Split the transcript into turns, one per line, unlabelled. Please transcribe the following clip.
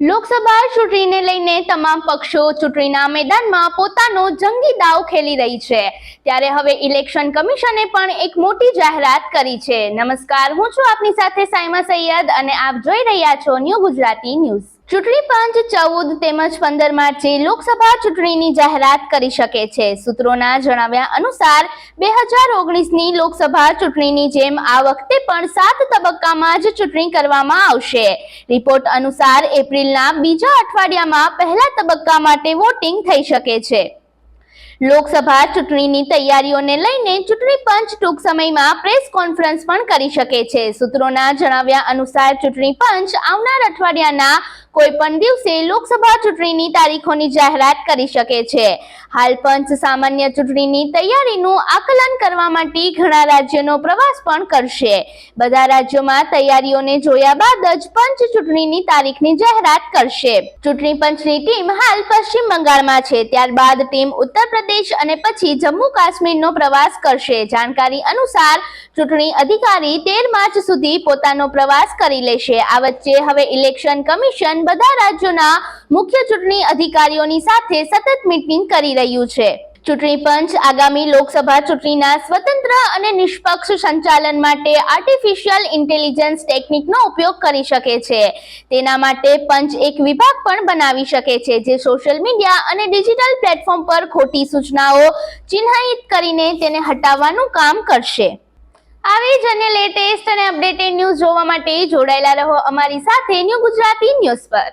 લોકસભા ચૂંટણીને લઈને તમામ પક્ષો ચૂંટણીના મેદાનમાં પોતાનો જંગી દાવ ખેલી રહી છે. ત્યારે હવે ઇલેક્શન કમિશને પણ એક મોટી જાહેરાત કરી છે. નમસ્કાર, હું છું આપની સાથે સાયમા સૈયદ અને આપ જોઈ રહ્યા છો ન્યૂ ગુજરાતી ન્યૂઝ. ચૂંટણી પંચ ચૌદ તેમજ પંદર માર્ચે લોકસભા ચૂંટણીની જાહેરાત કરી શકે છે. સૂત્રોના જણાવ્યા અનુસાર, બે હજાર ઓગણીસની લોકસભા ચૂંટણીની જેમ આ વખતે પણ સાત તબક્કામાં જ ચૂંટણી કરવામાં આવશે. રિપોર્ટ અનુસાર એપ્રિલના બીજા અઠવાડિયામાં પહેલા તબક્કા માટે વોટિંગ થઈ શકે છે. લોકસભા ચૂંટણીની તૈયારીઓને લઈને ચૂંટણી પંચ ટૂંક સમયમાં પ્રેસ કોન્ફરન્સ પણ કરી શકે છે. સૂત્રોના જણાવ્યા અનુસાર ચૂંટણી પંચ આવનાર અઠવાડિયાના કોઈ પણ દિવસે લોકસભા ચૂંટણીની તારીખોની જાહેરાત કરી શકે છે. હાલ પંચ સામાન્ય ચૂંટણીની તૈયારીનું આકલન કરવા માટે ઘણા રાજ્યોનો પ્રવાસ પણ કરશે. બધા રાજ્યોમાં તૈયારીઓને જોયા બાદ જ પંચ ચૂંટણીની તારીખની જાહેરાત કરશે. ચૂંટણી પંચની ટીમ હાલ પશ્ચિમ બંગાળમાં છે. ત્યારબાદ ટીમ ઉત્તર પ્રદેશ અને પછી જમ્મુ કાશ્મીરનો પ્રવાસ કરશે. જાણકારી અનુસાર ચૂંટણી અધિકારી તેર માર્ચ સુધી પોતાનો પ્રવાસ કરી લેશે. આ વચ્ચે હવે ઇલેક્શન કમિશન બધા રાજ્યોના મુખ્ય ચૂંટણી અધિકારીઓની સાથે સતત મીટિંગ કરી રહ્યું છે. ચૂંટણી પંચ આગામી લોકસભા ચૂંટણીના સ્વતંત્ર અને નિષ્પક્ષ સંચાલન માટે આર્ટિફિશિયલ ઇન્ટેલિજન્સ ટેકનિકનો ઉપયોગ કરી શકે છે. તેના માટે પંચ એક વિભાગ પણ બનાવી શકે છે, જે સોશિયલ મીડિયા અને ડિજિટલ પ્લેટફોર્મ પર ખોટી સૂચનાઓ ચિહ્નિત કરીને તેને હટાવવાનું કામ કરશે. આવી જ અન્ય લેટેસ્ટ અને અપડેટેડ ન્યૂઝ જોવા માટે જોડાયેલા રહો અમારી સાથે ન્યૂ ગુજરાતી ન્યૂઝ પર.